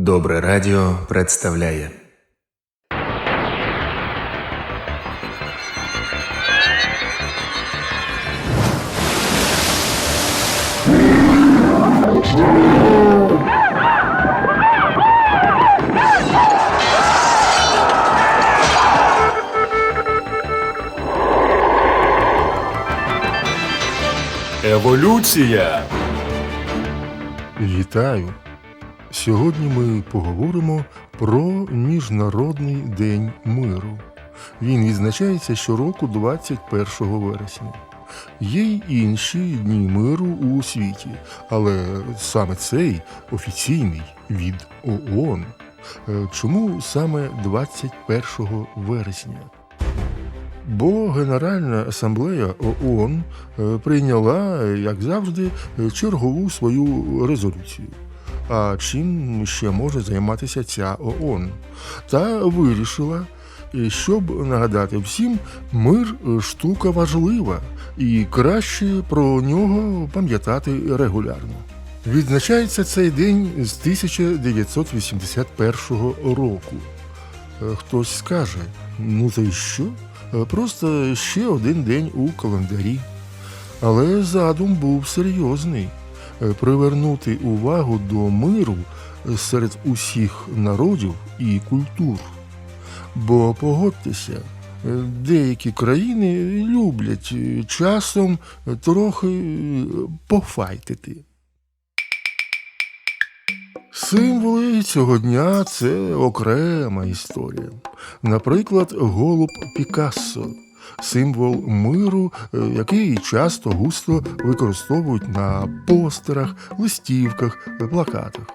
Добре радіо представляє Еволюція. Вітаю! Сьогодні ми поговоримо про Міжнародний день миру. Він відзначається щороку 21 вересня. Є й інші дні миру у світі, але саме цей офіційний від ООН. Е, Чому саме 21 вересня? Бо Генеральна асамблея ООН е, прийняла, як завжди, чергову свою резолюцію. А чим ще може займатися ця ООН? Та вирішила, щоб нагадати всім, мир штука важлива, і краще про нього пам'ятати регулярно. Відзначається цей день з 1981 року. Е, Хтось скаже, ну то й що? Е, Просто ще один день у календарі. Але задум був серйозний привернути увагу до миру серед усіх народів і культур. Бо погодьтеся, деякі країни люблять часом трохи пофайтити. Символи цього дня це окрема історія. Наприклад, голуб Пікассо символ миру, е, який часто густо використовують на постерах, листівках, плакатах.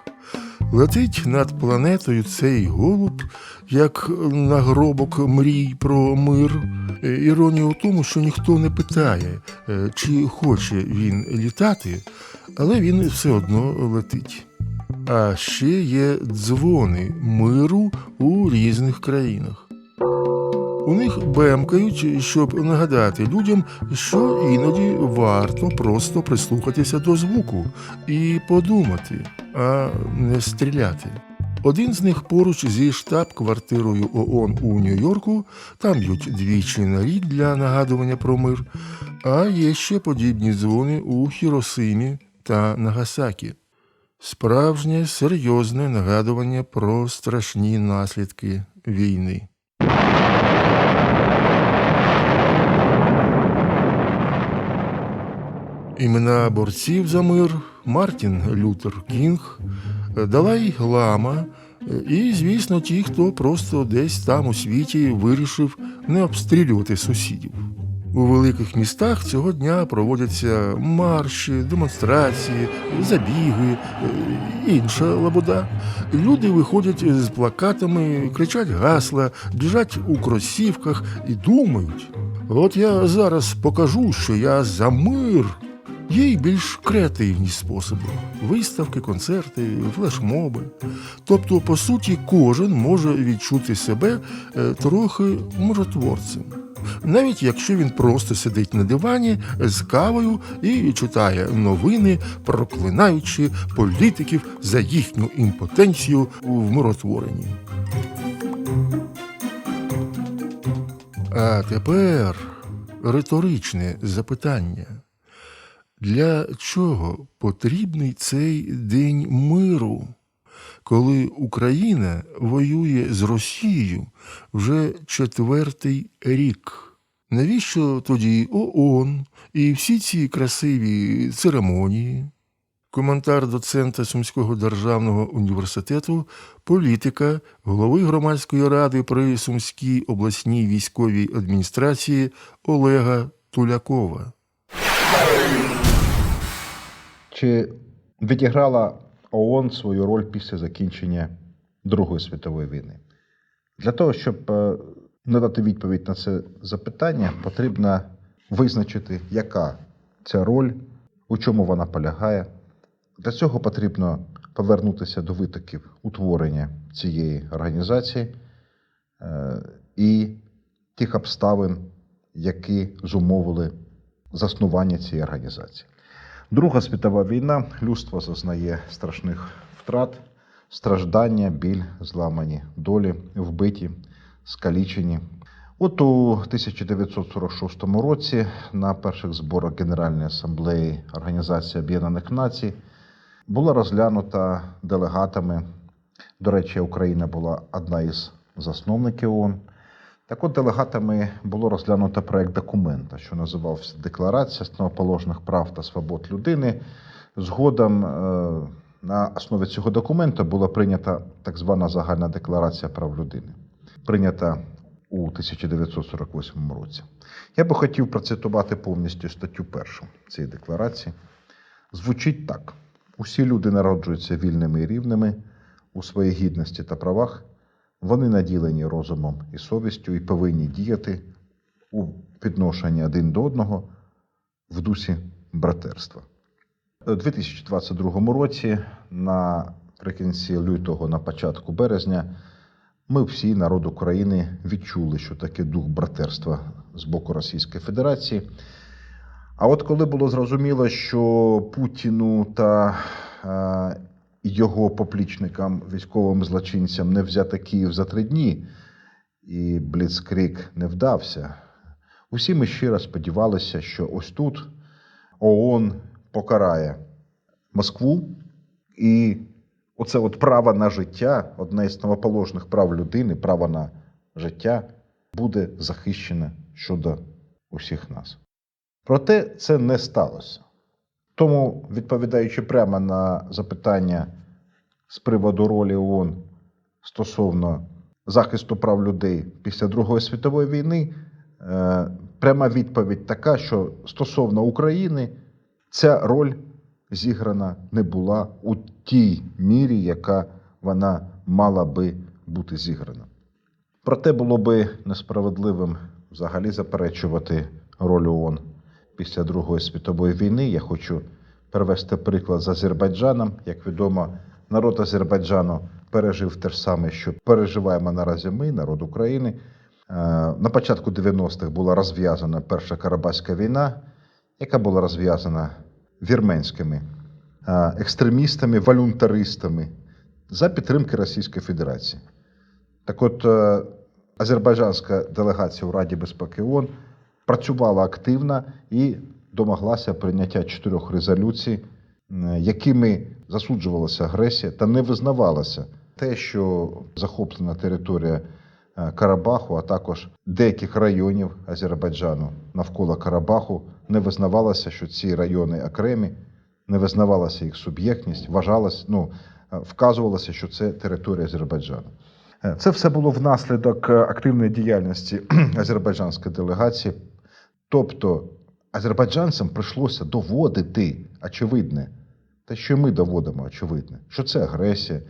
Летить над планетою цей голуб, як нагробок мрій про мир. Е, Іронія у тому, що ніхто не питає, е, чи хоче він літати, але він все одно летить. А ще є дзвони миру у різних країнах. У них бемкають, щоб нагадати людям, що іноді варто просто прислухатися до звуку і подумати, а не стріляти. Один з них поруч зі штаб-квартирою ООН у Нью-Йорку, там б'ють двічі на рік для нагадування про мир, а є ще подібні дзвони у Хіросимі та Нагасакі. Справжнє серйозне нагадування про страшні наслідки війни. Імена борців за мир Мартін Лютер Кінг, Далай Лама і, звісно, ті, хто просто десь там у світі вирішив не обстрілювати сусідів. У великих містах цього дня проводяться марші, демонстрації, забіги, е, інша лабуда. Люди виходять з плакатами, кричать гасла, біжать у кросівках і думають. От я зараз покажу, що я за мир. Є й більш креативні способи: виставки, концерти, флешмоби. Тобто, по суті, кожен може відчути себе е, трохи миротворцем. Навіть якщо він просто сидить на дивані з кавою і читає новини, проклинаючи політиків за їхню імпотенцію в миротворенні. А тепер риторичне запитання. Для чого потрібний цей день миру, коли Україна воює з Росією вже четвертий рік? Навіщо тоді ООН і всі ці красиві церемонії? Коментар доцента Сумського державного університету, політика, голови громадської ради при Сумській обласній військовій адміністрації Олега Тулякова. Чи відіграла ООН свою роль після закінчення Другої світової війни? Для того, щоб е, надати відповідь на це запитання, потрібно визначити, яка ця роль, у чому вона полягає. Для цього потрібно повернутися до витоків утворення цієї організації е, і тих обставин, які зумовили заснування цієї організації. Друга світова війна, людство зазнає страшних втрат, страждання, біль, зламані долі, вбиті, скалічені. От у 1946 році на перших зборах Генеральної асамблеї Організації Об'єднаних Націй була розглянута делегатами. До речі, Україна була одна із засновників ООН. Так от делегатами було розглянуто проект документа, що називався Декларація основоположних прав та свобод людини. Згодом е, на основі цього документа була прийнята так звана загальна декларація прав людини, прийнята у 1948 році. Я би хотів процитувати повністю статтю першу цієї декларації. Звучить так: усі люди народжуються вільними і рівними у своїй гідності та правах. Вони наділені розумом і совістю і повинні діяти у відношенні один до одного в дусі братерства. У 2022 році, наприкінці лютого, на початку березня, ми всі, народ України, відчули, що таке дух братерства з боку Російської Федерації. А от коли було зрозуміло, що Путіну та е, його поплічникам, військовим злочинцям не взяти Київ за три дні, і Бліцкрік не вдався, усі ми щиро сподівалися, що ось тут ООН покарає Москву, і оце от право на життя, одне із новоположних прав людини, право на життя, буде захищене щодо усіх нас. Проте це не сталося. Тому, відповідаючи прямо на запитання з приводу ролі ООН стосовно захисту прав людей після Другої світової війни, е, пряма відповідь така, що стосовно України ця роль зіграна не була у тій мірі, яка вона мала би бути зіграна. Проте було би несправедливим взагалі заперечувати роль ООН після Другої світової війни. Я хочу привести приклад з Азербайджаном. Як відомо, народ Азербайджану пережив те ж саме, що переживаємо наразі ми, народ України. Е, На початку 90-х була розв'язана Перша Карабаська війна, яка була розв'язана вірменськими е, екстремістами, волюнтаристами за підтримки Російської Федерації. Так от, е, азербайджанська делегація у Раді безпеки ООН працювала активно і домоглася прийняття чотирьох резолюцій, якими засуджувалася агресія та не визнавалося те, що захоплена територія е, Карабаху, а також деяких районів Азербайджану навколо Карабаху, не визнавалося, що ці райони окремі, не визнавалася їх суб'єктність, вважалось, ну, е, вказувалося, що це територія Азербайджану. Е, Це все було внаслідок е, активної діяльності азербайджанської делегації. Тобто азербайджанцям прийшлося доводити очевидне, те, що ми доводимо очевидне, що це агресія.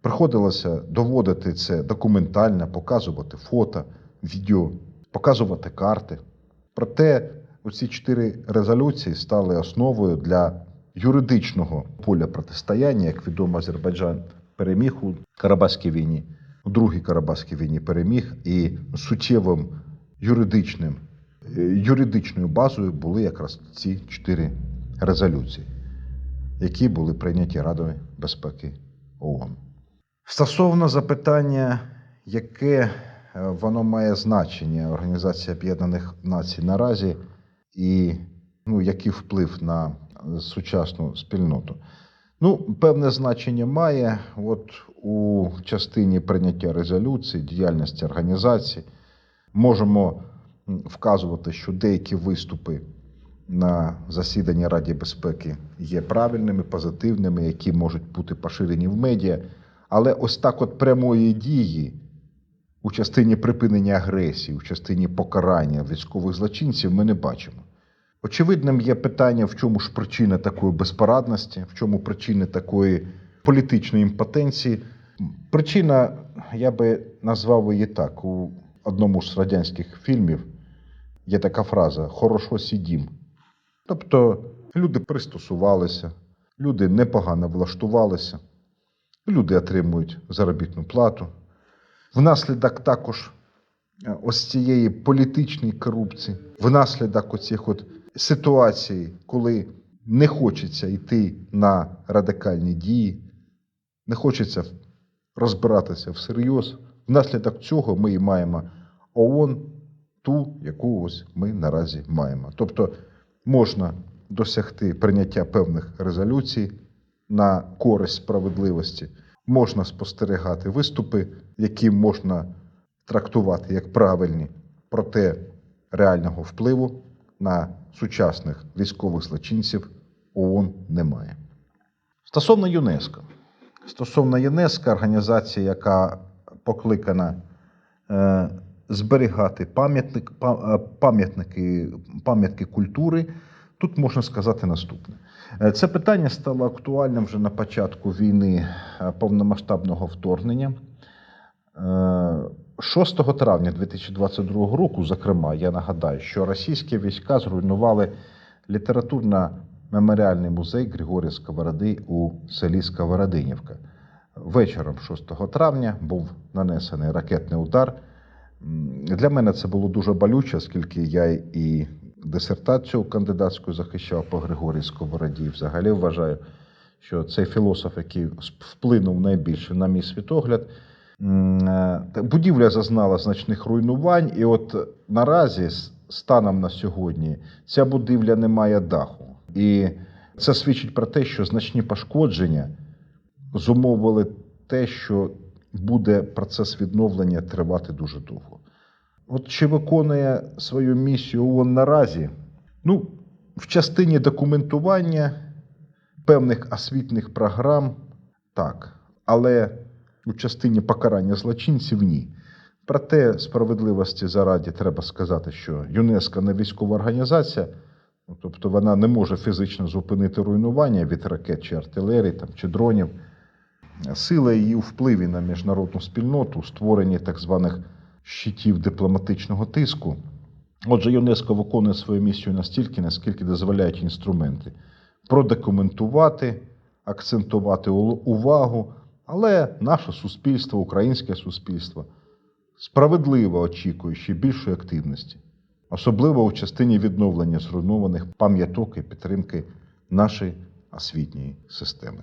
Приходилося доводити це документально, показувати фото, відео, показувати карти. Проте оці чотири резолюції стали основою для юридичного поля протистояння. Як відомо, Азербайджан переміг у Карабаській війні, у Другій Карабаській війні переміг, і суттєвим юридичним, е, юридичною базою були якраз ці чотири резолюції, які були прийняті Радою безпеки ООН. Стосовно запитання, яке е, воно має значення Організації Об'єднаних Націй наразі, і ну, який вплив на сучасну спільноту. Ну, певне значення має. От у частині прийняття резолюцій, діяльності організації можемо вказувати, що деякі виступи на засіданні Раді безпеки є правильними, позитивними, які можуть бути поширені в медіа. Але ось так от прямої дії у частині припинення агресії, у частині покарання військових злочинців ми не бачимо. Очевидним є питання, в чому ж причина такої безпорадності, в чому причина такої політичної імпотенції. Причина, я би назвав її так: у одному з радянських фільмів є така фраза Хорошо сідім. Тобто люди пристосувалися, люди непогано влаштувалися, люди отримують заробітну плату. Внаслідок також е, ось цієї політичної корупції, внаслідок оцих от ситуацій, коли не хочеться йти на радикальні дії, не хочеться розбиратися всерйоз. Внаслідок цього ми і маємо ООН, ту, яку ось ми наразі маємо. Тобто можна досягти прийняття певних резолюцій на користь справедливості, можна спостерігати виступи, які можна трактувати як правильні, проте реального впливу на сучасних військових злочинців ООН немає. Стосовно ЮНЕСКО. Стосовно ЮНЕСКО, організація, яка покликана е, зберігати пам'ятник, е, пам'ятники, пам'ятки культури, тут можна сказати наступне. Е, Це питання стало актуальним вже на початку війни повномасштабного вторгнення. Е, 6 травня 2022 року, зокрема, я нагадаю, що російські війська зруйнували літературно-меморіальний музей Григорія Сковороди у селі Сковородинівка. Вечором 6 травня був нанесений ракетний удар. Для мене це було дуже болюче, оскільки я і дисертацію кандидатську захищав по Григорію Сковороді. Взагалі вважаю, що цей філософ, який вплинув найбільше на мій світогляд, е, будівля зазнала значних руйнувань, і от наразі, станом на сьогодні, ця будівля не має даху. І це свідчить про те, що значні пошкодження зумовили те, що буде процес відновлення тривати дуже довго. От чи виконує свою місію ООН наразі? Ну, в частині документування певних освітних програм так, але у частині покарання злочинців ні. Проте справедливості зараді треба сказати, що ЮНЕСКО не військова організація, ну, тобто вона не може фізично зупинити руйнування від ракет чи артилерії там, чи дронів. Сила її у впливі на міжнародну спільноту, створенні так званих щитів дипломатичного тиску. Отже, ЮНЕСКО виконує свою місію настільки, наскільки дозволяють інструменти продокументувати, акцентувати увагу, але наше суспільство, українське суспільство, справедливо очікує ще більшої активності, особливо у частині відновлення зруйнованих пам'яток і підтримки нашої освітньої системи.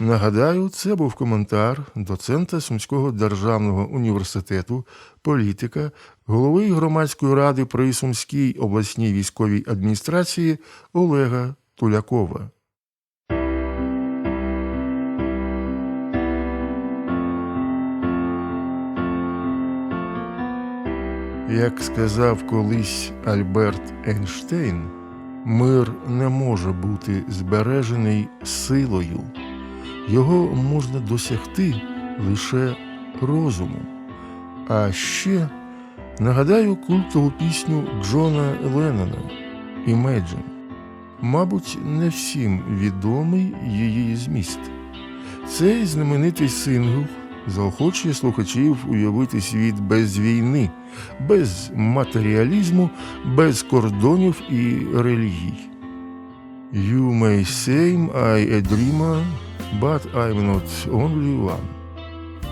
Нагадаю, це був коментар доцента Сумського державного університету, політика, голови громадської ради при Сумській обласній військовій адміністрації Олега Тулякова. Як сказав колись Альберт Ейнштейн, мир не може бути збережений силою. Його можна досягти лише розумом. А ще нагадаю культову пісню Джона Леннона Imagine. Мабуть, не всім відомий її зміст. Цей знаменитий сингл заохочує слухачів уявити світ без війни, без матеріалізму, без кордонів і релігій. You may say I a dreamer, but I'm not only one.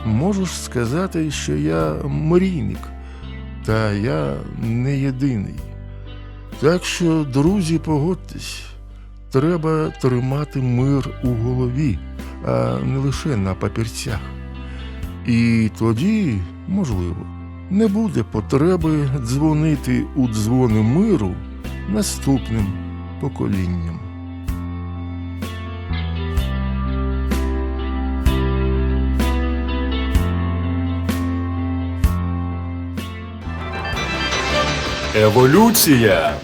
Можеш сказати, що я мрійник, та я не єдиний. Так що, друзі, погодьтесь, треба тримати мир у голові, а не лише на папірцях. І тоді, можливо, не буде потреби дзвонити у дзвони миру наступним поколінням. Еволюція.